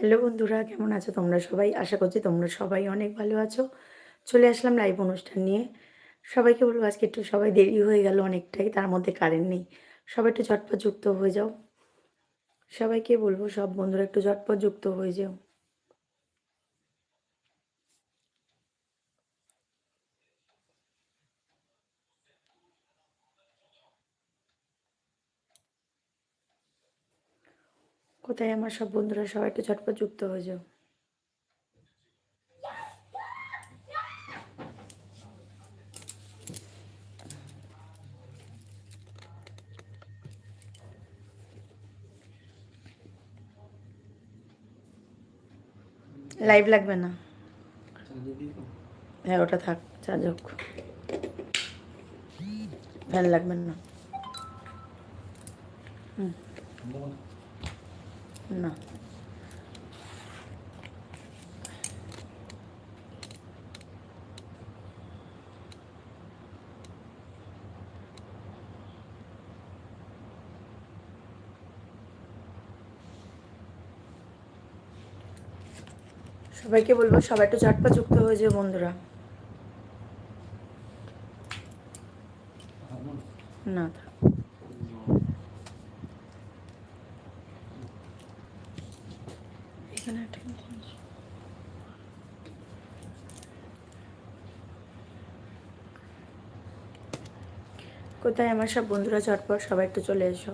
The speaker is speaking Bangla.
হ্যালো বন্ধুরা, কেমন আছো তোমরা সবাই? আশা করছি তোমরা সবাই অনেক ভালো আছো। চলে আসলাম লাইভ অনুষ্ঠান নিয়ে। সবাইকে বলব আজকে একটু সবাই দেরি হয়ে গেল অনেকটাই, তার মধ্যে কারেন্ট নেই। সবাই একটু ঝটপট যুক্ত হয়ে যাও। সবাইকে বলব, সব বন্ধুরা একটু ঝটপট যুক্ত হয়ে যাও। কোথায় আমার সব বন্ধুরা সবাই একটু ঝটপট যুক্ত হয়ে যাও। লাইভ লাগবে না? হ্যাঁ ওটা থাক চার্জ হোক। ফ্যান লাগবে না। হুম। না। সবাইকে বলব সবাই একটু ঝটপট যুক্ত হয়ে যাও বন্ধুরা। না কোথায় আমার সব বন্ধুরা ঝটপট সবাই একটু চলে এসো।